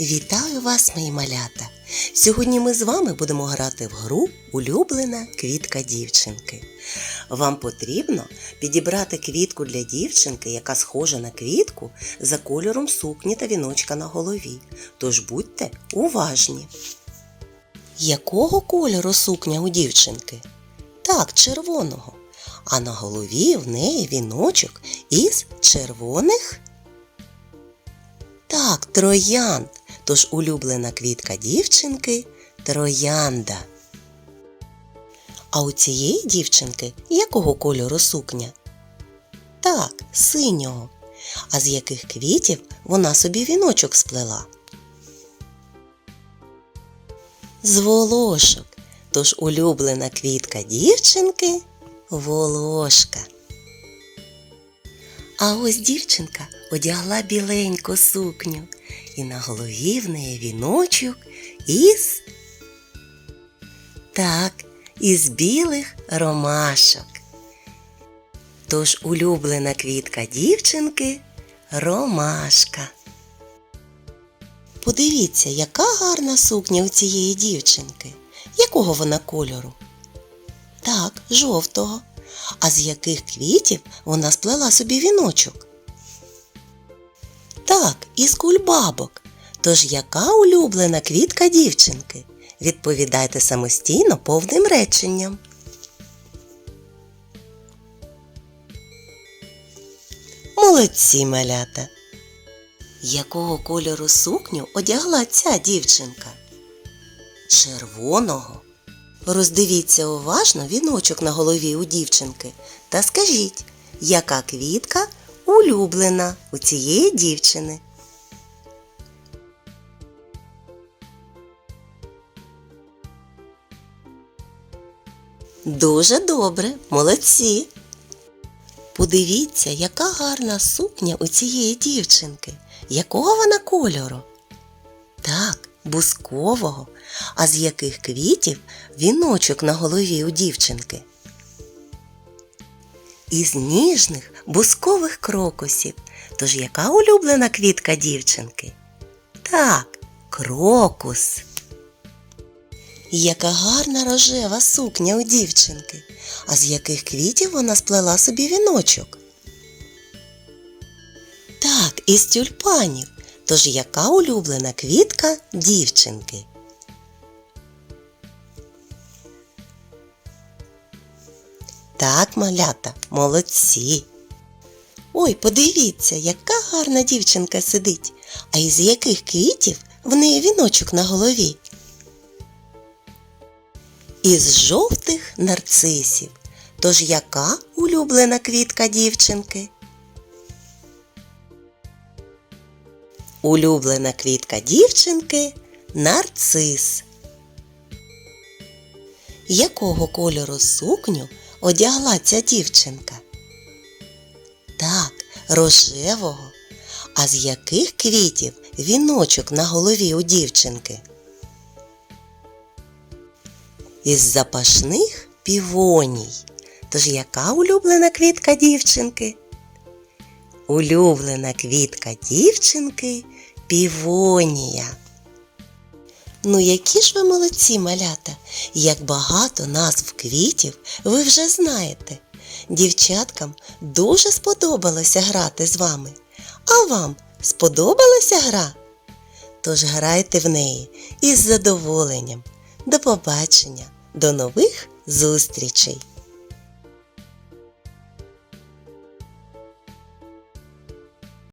Вітаю вас, мої малята! Сьогодні ми з вами будемо грати в гру Улюблена квітка дівчинки. Вам потрібно підібрати квітку для дівчинки, яка схожа на квітку за кольором сукні та віночка на голові. Тож будьте уважні. Якого кольору сукня у дівчинки? Так, червоного. А на голові в неї віночок із червоних так, троянд. Тож улюблена квітка дівчинки троянда. А у цієї дівчинки якого кольору сукня? Так, синього. А з яких квітів вона собі віночок сплела? З волошок. Тож улюблена квітка дівчинки волошка. А ось дівчинка одягла біленьку сукню, і на голові в неї віночок із. Так, із білих ромашок. Тож улюблена квітка дівчинки ромашка. Подивіться, яка гарна сукня у цієї дівчинки. Якого вона кольору? Так, жовтого. А з яких квітів вона сплела собі віночок? Так, із кульбабок. Тож яка улюблена квітка дівчинки? Відповідайте самостійно повним реченням. Молодці малята. Якого кольору сукню одягла ця дівчинка? Червоного. Роздивіться уважно віночок на голові у дівчинки та скажіть, яка квітка улюблена у цієї дівчини? Дуже добре, молодці. Подивіться, яка гарна сукня у цієї дівчинки. Якого вона кольору? Так, бускового. А з яких квітів віночок на голові у дівчинки? Із ніжних бускових крокусів. Тож яка улюблена квітка дівчинки? Так, крокус. Яка гарна рожева сукня у дівчинки. А з яких квітів вона сплела собі віночок? Так, із тюльпанів. Тож яка улюблена квітка дівчинки? Так, малята, молодці. Ой, подивіться, яка гарна дівчинка сидить. А із яких квітів в неї віночок на голові? Із жовтих нарцисів. Тож яка улюблена квітка дівчинки? Улюблена квітка дівчинки нарцис. Якого кольору сукню одягла ця дівчинка? Так, рожевого. А з яких квітів віночок на голові у дівчинки? Із запашних півоній. Тож яка улюблена квітка дівчинки? Улюблена квітка дівчинки півонія. Ну, які ж ви молодці малята, як багато назв квітів ви вже знаєте. Дівчаткам дуже сподобалося грати з вами. А вам сподобалася гра? Тож грайте в неї із задоволенням. До побачення, до нових зустрічей!